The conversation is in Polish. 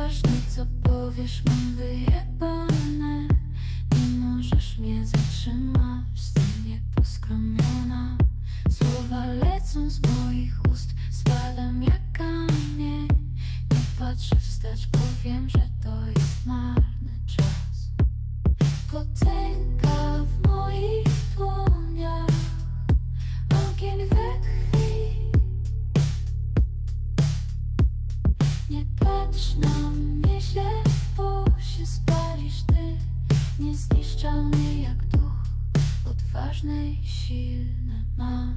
Nieważne co powiesz, mam wyjebane. Nie możesz mnie zatrzymać, jestem nieposkromiona. Słowa lecą z moich ust, spadam jak kamień. Nie patrzę wstecz, powiem, że to jest marny czas. Potęga w moich dłoniach. Ogień we krwi. Nie patrz na niedopuszczalny jak duch Odważny i silny mam.